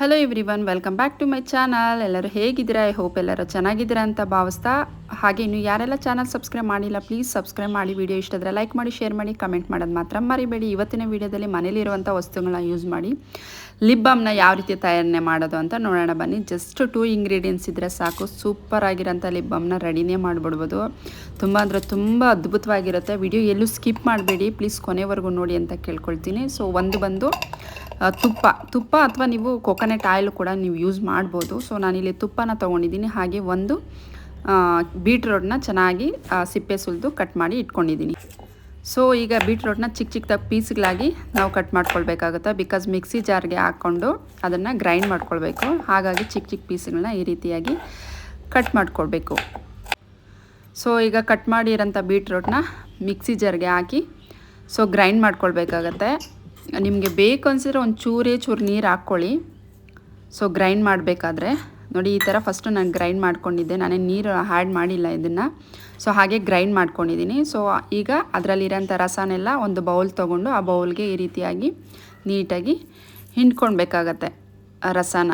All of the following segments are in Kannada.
Hello everyone welcome back to my channel ಎಲ್ಲರೂ ಹೇಗಿದ್ದೀರಾ? ಐ ಹೋಪ್ ಎಲ್ಲರೂ ಚೆನ್ನಾಗಿದ್ದೀರಾ ಅಂತ ಭಾವಿಸ್ತಾ. ಹಾಗೆ ಇನ್ನು ಯಾರೆಲ್ಲ ಚಾನಲ್ ಸಬ್ಸ್ಕ್ರೈಬ್ ಮಾಡಿಲ್ಲ ಪ್ಲೀಸ್ ಸಬ್ಸ್ಕ್ರೈಬ್ ಮಾಡಿ. ವಿಡಿಯೋ ಇಷ್ಟ ಆದರೆ ಲೈಕ್ ಮಾಡಿ ಶೇರ್ ಮಾಡಿ ಕಮೆಂಟ್ ಮಾಡೋದು ಮಾತ್ರ ಮರಿಬೇಡಿ. ಇವತ್ತಿನ ವಿಡಿಯೋದಲ್ಲಿ ಮನೇಲಿರುವಂಥ ವಸ್ತುಗಳನ್ನ ಯೂಸ್ ಮಾಡಿ. ಲಿಪ್ ಬಾಮ್ನ ಯಾವ ರೀತಿ ತಯಾರನೆ ಮಾಡೋದು ಅಂತ ನೋಡೋಣ ಬನ್ನಿ. ಜಸ್ಟ್ ಟೂ ಇಂಗ್ರೀಡಿಯೆಂಟ್ಸ್ ಇದ್ದರೆ ಸಾಕು. ಸೂಪರ್ ಆಗಿರೋಂಥ ಲಿಪ್ ಬಾಮ್ನ ರೆಡಿನೇ ಮಾಡಿಬಿಡ್ಬೋದು. ತುಂಬ ಅಂದರೆ ತುಂಬ ಅದ್ಭುತವಾಗಿರುತ್ತೆ. ವಿಡಿಯೋ ಎಲ್ಲೂ ಸ್ಕಿಪ್ ಮಾಡಬೇಡಿ. ಪ್ಲೀಸ್ ಕೊನೆವರೆಗೂ ನೋಡಿ ಅಂತ ಕೇಳ್ಕೊಳ್ತೀನಿ. ಸೊ ಒಂದು ಬಂದು ತುಪ್ಪ. ತುಪ್ಪ ಅಥವಾ ನೀವು ಕೊಕೊನೆಟ್ ಆಯಿಲ್ ಕೂಡ ನೀವು ಯೂಸ್ ಮಾಡ್ಬೋದು. ಸೊ ನಾನಿಲ್ಲಿ ತುಪ್ಪನ ತೊಗೊಂಡಿದ್ದೀನಿ. ಹಾಗೆ ಒಂದು ಬೀಟ್ರೋಟ್ನ ಚೆನ್ನಾಗಿ ಸಿಪ್ಪೆ ಸುಲಿದು ಕಟ್ ಮಾಡಿ ಇಟ್ಕೊಂಡಿದ್ದೀನಿ. ಸೊ ಈಗ ಬೀಟ್ರೋಟ್ನ ಚಿಕ್ಕ ಚಿಕ್ಕದಾಗಿ ಪೀಸ್ಗಳಾಗಿ ನಾವು ಕಟ್ ಮಾಡ್ಕೊಳ್ಬೇಕಾಗುತ್ತೆ. ಬಿಕಾಸ್ ಮಿಕ್ಸಿ ಜಾರ್ಗೆ ಹಾಕ್ಕೊಂಡು ಅದನ್ನು ಗ್ರೈಂಡ್ ಮಾಡ್ಕೊಳ್ಬೇಕು. ಹಾಗಾಗಿ ಚಿಕ್ಕ ಚಿಕ್ಕ ಪೀಸ್ಗಳನ್ನ ಈ ರೀತಿಯಾಗಿ ಕಟ್ ಮಾಡ್ಕೊಳ್ಬೇಕು. ಸೊ ಈಗ ಕಟ್ ಮಾಡಿರೋಂಥ ಬೀಟ್ರೋಟ್ನ ಮಿಕ್ಸಿ ಜಾರ್ಗೆ ಹಾಕಿ ಸೊ ಗ್ರೈಂಡ್ ಮಾಡ್ಕೊಳ್ಬೇಕಾಗತ್ತೆ. ನಿಮಗೆ ಬೇಕು ಅನ್ಸಿದ್ರೆ ಒಂದು ಚೂರೇ ಚೂರು ನೀರು ಹಾಕ್ಕೊಳ್ಳಿ. ಸೊ ಗ್ರೈಂಡ್ ಮಾಡಬೇಕಾದ್ರೆ ನೋಡಿ, ಈ ಥರ ಫಸ್ಟು ನಾನು ಗ್ರೈಂಡ್ ಮಾಡ್ಕೊಂಡಿದ್ದೆ. ನಾನೇ ನೀರು ಆ್ಯಡ್ ಮಾಡಿಲ್ಲ ಇದನ್ನು. ಸೊ ಹಾಗೆ ಗ್ರೈಂಡ್ ಮಾಡ್ಕೊಂಡಿದ್ದೀನಿ ಸೊ ಈಗ ಅದರಲ್ಲಿರೋಂಥ ರಸನೆಲ್ಲ ಒಂದು ಬೌಲ್ ತೊಗೊಂಡು ಆ ಬೌಲ್ಗೆ ಈ ರೀತಿಯಾಗಿ ನೀಟಾಗಿ ಹಿಂಡ್ಕೊಳ್ಬೇಕಾಗತ್ತೆ ರಸನ.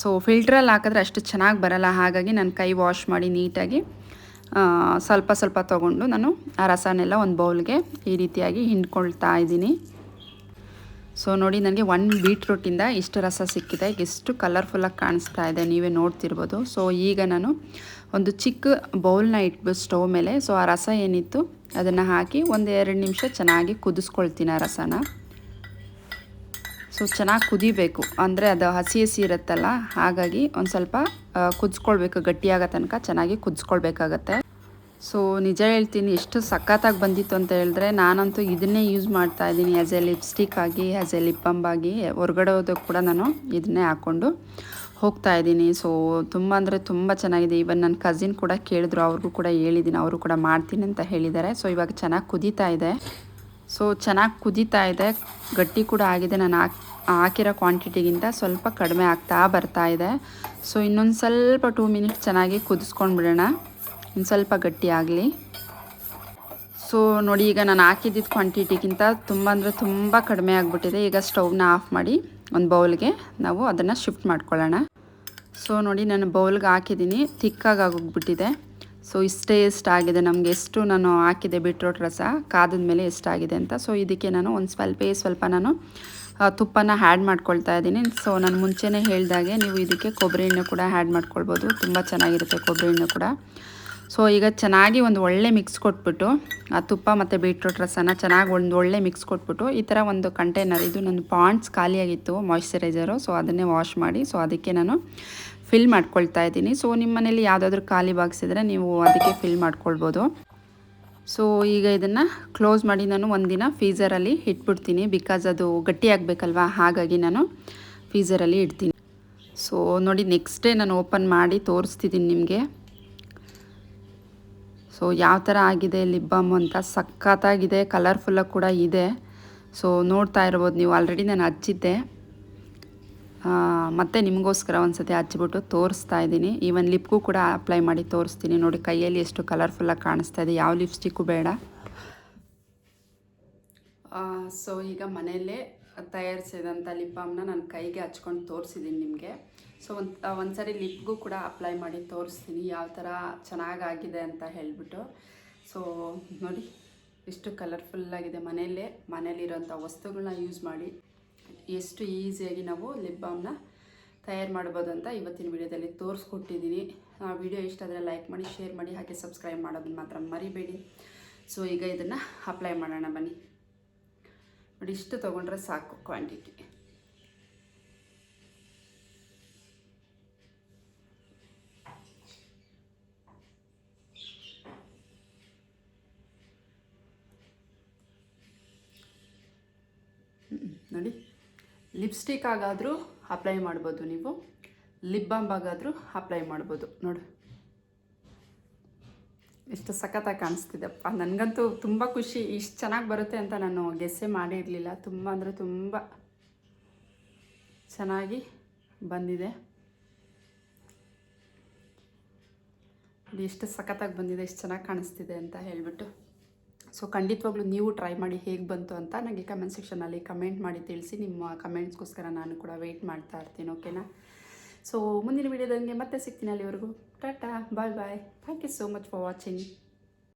ಸೊ ಫಿಲ್ಟ್ರಲ್ಲಿ ಹಾಕಿದ್ರೆ ಅಷ್ಟು ಚೆನ್ನಾಗಿ ಬರಲ್ಲ. ಹಾಗಾಗಿ ನಾನು ಕೈ ವಾಶ್ ಮಾಡಿ ನೀಟಾಗಿ ಸ್ವಲ್ಪ ಸ್ವಲ್ಪ ತೊಗೊಂಡು ನಾನು ಆ ರಸನೆಲ್ಲ ಒಂದು ಬೌಲ್ಗೆ ಈ ರೀತಿಯಾಗಿ ಹಿಂಡ್ಕೊಳ್ತಾ ಇದ್ದೀನಿ ಸೊ ನೋಡಿ, ನನಗೆ ಒನ್ ಬೀಟ್ರೂಟಿಂದ ಇಷ್ಟು ರಸ ಸಿಕ್ಕಿದೆ. ಎಷ್ಟು ಕಲರ್ಫುಲ್ಲಾಗಿ ಕಾಣಿಸ್ತಾ ಇದೆ. ನೀವೇ ನೋಡ್ತಿರ್ಬೋದು. ಸೊ ಈಗ ನಾನು ಒಂದು ಚಿಕ್ಕ ಬೌಲ್ನ ಇಟ್ಬಿಟ್ಟು ಸ್ಟವ್ ಮೇಲೆ. ಸೊ ಆ ರಸ ಏನಿತ್ತು? ಅದನ್ನು ಹಾಕಿ ಒಂದು ಎರಡು ನಿಮಿಷ ಚೆನ್ನಾಗಿ ಕುದಿಸ್ಕೊಳ್ತೀನಿ ಆ ರಸನ. ಸೊ ಚೆನ್ನಾಗಿ ಕುದಿಬೇಕು. ಅಂದರೆ ಅದು ಹಸಿ ಹಸಿ ಇರುತ್ತಲ್ಲ? ಹಾಗಾಗಿ ಒಂದು ಸ್ವಲ್ಪ ಕುದಿಸ್ಕೊಳ್ಬೇಕು. ಗಟ್ಟಿಯಾಗೋ ತನಕ ಚೆನ್ನಾಗಿ ಕುದಿಸ್ಕೊಳ್ಬೇಕಾಗತ್ತೆ. ಸೊ ನಿಜ ಹೇಳ್ತೀನಿ ಎಷ್ಟು ಸಖತ್ತಾಗಿ ಬಂದಿತ್ತು ಅಂತ ಹೇಳಿದ್ರೆ ನಾನಂತೂ ಇದನ್ನೇ ಯೂಸ್ ಮಾಡ್ತಾ ಇದ್ದೀನಿ ಆ್ಯಸ್ ಎ ಲಿಪ್ಸ್ಟಿಕ್ ಆಗಿ ಆ್ಯಸ್ ಎ ಲಿಪ್ ಬಾಮ್ ಆಗಿ. ಹೊರಗಡೆ ಹೋದಕ್ಕೆ ಕೂಡ ನಾನು ಇದನ್ನೇ ಹಾಕ್ಕೊಂಡು ಹೋಗ್ತಾ ಇದ್ದೀನಿ. ಸೊ ತುಂಬ ಅಂದರೆ ತುಂಬ ಚೆನ್ನಾಗಿದೆ. ಇವನ್ ನನ್ನ ಕಸಿನ್ ಕೂಡ ಕೇಳಿದ್ರು, ಅವ್ರಿಗೂ ಕೂಡ ಹೇಳಿದ್ದೀನಿ, ಅವರು ಕೂಡ ಮಾಡ್ತೀನಿ ಅಂತ ಹೇಳಿದ್ದಾರೆ. ಸೊ ಇವಾಗ ಚೆನ್ನಾಗಿ ಕುದೀತಾ ಇದೆ. ಸೊ ಚೆನ್ನಾಗಿ ಕುದೀತಾ ಇದೆ. ಗಟ್ಟಿ ಕೂಡ ಆಗಿದೆ. ನಾನು ಹಾಕ್, ಹಾಕಿರೋ ಕ್ವಾಂಟಿಟಿಗಿಂತ ಸ್ವಲ್ಪ ಕಡಿಮೆ ಆಗ್ತಾ ಬರ್ತಾ ಇದೆ. ಸೊ ಇನ್ನೊಂದು ಸ್ವಲ್ಪ ಟೂ ಮಿನಿಟ್ಸ್ ಚೆನ್ನಾಗಿ ಕುದಿಸ್ಕೊಂಡು ಬಿಡೋಣ ಇನ್ನು ಸ್ವಲ್ಪ ಗಟ್ಟಿ ಆಗಲಿ. ಸೊ ನೋಡಿ, ಈಗ ನಾನು ಹಾಕಿದ್ದಿದ್ದು ಕ್ವಾಂಟಿಟಿಗಿಂತ ತುಂಬ ಅಂದರೆ ತುಂಬ ಕಡಿಮೆ ಆಗಿಬಿಟ್ಟಿದೆ. ಈಗ ಸ್ಟೌವ್ನ ಆಫ್ ಮಾಡಿ ಒಂದು ಬೌಲ್ಗೆ ನಾವು ಅದನ್ನು ಶಿಫ್ಟ್ ಮಾಡ್ಕೊಳ್ಳೋಣ. ಸೊ ನೋಡಿ, ನಾನು ಬೌಲ್ಗೆ ಹಾಕಿದ್ದೀನಿ. ತಿಕ್ಕಾಗಿ ಆಗೋಗ್ಬಿಟ್ಟಿದೆ. ಸೊ ಇಷ್ಟೇ ಎಷ್ಟಾಗಿದೆ ನಮಗೆ ಎಷ್ಟು ನಾನು ಹಾಕಿದೆ ಬಿಟ್ರೋಟ್ ರಸ, ಕಾದದ ಮೇಲೆ ಎಷ್ಟಾಗಿದೆ ಅಂತ. ಸೊ ಇದಕ್ಕೆ ನಾನು ಒಂದು ಸ್ವಲ್ಪ ಸ್ವಲ್ಪ ನಾನು ತುಪ್ಪನ ಹ್ಯಾಡ್ ಮಾಡ್ಕೊಳ್ತಾ ಇದ್ದೀನಿ. ಸೊ ನಾನು ಮುಂಚೆನೇ ಹೇಳಿದಾಗೆ ನೀವು ಇದಕ್ಕೆ ಕೊಬ್ಬರಿ ಎಣ್ಣೆ ಕೂಡ ಹ್ಯಾಡ್ ಮಾಡ್ಕೊಳ್ಬೋದು. ತುಂಬ ಚೆನ್ನಾಗಿರುತ್ತೆ ಕೊಬ್ಬರಿ ಎಣ್ಣೆ ಕೂಡ. ಸೊ ಈಗ ಚೆನ್ನಾಗಿ ಒಂದು ಒಳ್ಳೆ ಮಿಕ್ಸ್ ಕೊಟ್ಬಿಟ್ಟು, ಆ ತುಪ್ಪ ಮತ್ತು ಬೀಟ್ರೋಟ್ ರಸನ ಚೆನ್ನಾಗಿ ಒಂದು ಒಳ್ಳೆ ಮಿಕ್ಸ್ ಕೊಟ್ಬಿಟ್ಟು, ಈ ಥರ ಒಂದು ಕಂಟೈನರ್ ಇದು ನನ್ನ ಪಾಂಡ್ಸ್ ಖಾಲಿಯಾಗಿತ್ತು ಮಾಯಿಶ್ಚರೈಸರು ಸೊ ಅದನ್ನೇ ವಾಶ್ ಮಾಡಿ ಸೊ ಅದಕ್ಕೆ ನಾನು ಫಿಲ್ ಮಾಡ್ಕೊಳ್ತಾ ಇದ್ದೀನಿ. ಸೊ ನಿಮ್ಮ ಮನೇಲಿ ಯಾವುದಾದ್ರೂ ಖಾಲಿ ಬಾಕ್ಸ್ ಇದ್ದರೆ ನೀವು ಅದಕ್ಕೆ ಫಿಲ್ ಮಾಡ್ಕೊಳ್ಬೋದು. ಸೊ ಈಗ ಇದನ್ನು ಕ್ಲೋಸ್ ಮಾಡಿ ನಾನು ಒಂದಿನ ಫೀಸರಲ್ಲಿ ಇಟ್ಬಿಡ್ತೀನಿ ಬಿಕಾಸ್ ಅದು ಗಟ್ಟಿ ಆಗಬೇಕಲ್ವಾ ಹಾಗಾಗಿ ನಾನು ಫೀಸರಲ್ಲಿ ಇಡ್ತೀನಿ. ಸೊ ನೋಡಿ ನೆಕ್ಸ್ಟ್ ಡೇ ನಾನು ಓಪನ್ ಮಾಡಿ ತೋರಿಸ್ತಿದ್ದೀನಿ ನಿಮಗೆ. ಸೊ ಯಾವ ಥರ ಆಗಿದೆ ಲಿಪ್ ಬಾಮ್ ಅಂತ ಸಖತ್ತಾಗಿದೆ ಕಲರ್ಫುಲ್ಲಾಗಿ ಕೂಡ ಇದೆ. ಸೊ ನೋಡ್ತಾ ಇರ್ಬೋದು, ನೀವು ಆಲ್ರೆಡಿ ನಾನು ಹಚ್ಚಿದ್ದೆ. ಮತ್ತೆ ನಿಮಗೋಸ್ಕರ ಒಂದು ಸತಿ ಹಚ್ಚಿಬಿಟ್ಟು ತೋರಿಸ್ತಾ ಇದ್ದೀನಿ. ಈವನ್ ಲಿಪ್ಗೂ ಕೂಡ ಅಪ್ಲೈ ಮಾಡಿ ತೋರಿಸ್ತೀನಿ. ನೋಡಿ, ಕೈಯಲ್ಲಿ ಎಷ್ಟು ಕಲರ್ಫುಲ್ಲಾಗಿ ಕಾಣಿಸ್ತಾ ಇದೆ. ಯಾವ ಲಿಪ್ಸ್ಟಿಕ್ಕು ಬೇಡ. ಸೊ ಈಗ ಮನೆಯಲ್ಲೇ ತಯಾರಿಸಿದಂಥ ಲಿಪ್ ಬಾಮ್ನ ನಾನು ಕೈಗೆ ಹಚ್ಕೊಂಡು ತೋರಿಸಿದ್ದೀನಿ ನಿಮಗೆ. ಸೊ ಒಂದು ಸರಿ ಲಿಪ್ಗೂ ಕೂಡ ಅಪ್ಲೈ ಮಾಡಿ ತೋರಿಸ್ತೀನಿ, ಯಾವ ಥರ ಚೆನ್ನಾಗಾಗಿದೆ ಅಂತ ಹೇಳಿಬಿಟ್ಟು. ಸೊ ನೋಡಿ, ಎಷ್ಟು ಕಲರ್ಫುಲ್ಲಾಗಿದೆ ಮನೆಯಲ್ಲೇ ಮನೇಲಿರೋಂಥ ವಸ್ತುಗಳನ್ನ ಯೂಸ್ ಮಾಡಿ, ಎಷ್ಟು ಈಸಿಯಾಗಿ ನಾವು ಲಿಪ್ ಬಾಮ್ನ ತಯಾರು ಮಾಡ್ಬೋದು ಅಂತ ಇವತ್ತಿನ ವಿಡಿಯೋದಲ್ಲಿ ತೋರಿಸ್ಕೊಟ್ಟಿದ್ದೀನಿ ಆ, ವಿಡಿಯೋ ಇಷ್ಟ ಆದರೆ ಲೈಕ್ ಮಾಡಿ ಶೇರ್ ಮಾಡಿ, ಹಾಗೆ ಸಬ್ಸ್ಕ್ರೈಬ್ ಮಾಡೋದನ್ನ ಮಾತ್ರ ಮರಿಬೇಡಿ. ಸೊ ಈಗ ಇದನ್ನು ಅಪ್ಲೈ ಮಾಡೋಣ ಬನ್ನಿ. ನೋಡಿ, ಇಷ್ಟು ತೊಗೊಂಡ್ರೆ ಸಾಕು ಕ್ವಾಂಟಿಟಿ ನೋಡಿ ಲಿಪ್ಸ್ಟಿಕ್ ಆಗಾದರೂ ಅಪ್ಲೈ ಮಾಡ್ಬೋದು ನೀವು. ಲಿಪ್ ಬಾಂಬ್ ಆಗಾದರೂ ಅಪ್ಲೈ ಮಾಡ್ಬೋದು. ನೋಡು. ಎಷ್ಟು ಸಖತ್ತಾಗಿ ಕಾಣಿಸ್ತಿದೆಪ್ಪ ನನಗಂತೂ ತುಂಬ ಖುಷಿ. ಇಷ್ಟು ಚೆನ್ನಾಗಿ ಬರುತ್ತೆ ಅಂತ ನಾನು ಗೆಸ್ಸೇ ಮಾಡಿರಲಿಲ್ಲ ತುಂಬ ಅಂದರೆ ತುಂಬ ಚೆನ್ನಾಗಿ ಬಂದಿದೆ. ಎಷ್ಟು ಸಖತ್ತಾಗಿ ಬಂದಿದೆ ಎಷ್ಟು ಚೆನ್ನಾಗಿ ಕಾಣಿಸ್ತಿದೆ ಅಂತ ಹೇಳಿಬಿಟ್ಟು. ಸೊ, ಖಂಡಿತವಾಗ್ಲೂ ನೀವು ಟ್ರೈ ಮಾಡಿ ಹೇಗೆ ಬಂತು ಅಂತ ನನಗೆ ಕಮೆಂಟ್ ಸೆಕ್ಷನಲ್ಲಿ ಕಮೆಂಟ್ ಮಾಡಿ ತಿಳಿಸಿ. ನಿಮ್ಮ ಕಮೆಂಟ್ಸ್ಗೋಸ್ಕರ ನಾನು ಕೂಡ ವೆಯ್ಟ್ ಮಾಡ್ತಾ ಇರ್ತೀನಿ, ಓಕೆನಾ? ಸೊ ಮುಂದಿನ ವಿಡಿಯೋದಂಗೆ ಮತ್ತೆ ಸಿಗ್ತೀನಿ ಅಲ್ಲಿವರೆಗೂ. Tata bye bye thank you so much for watching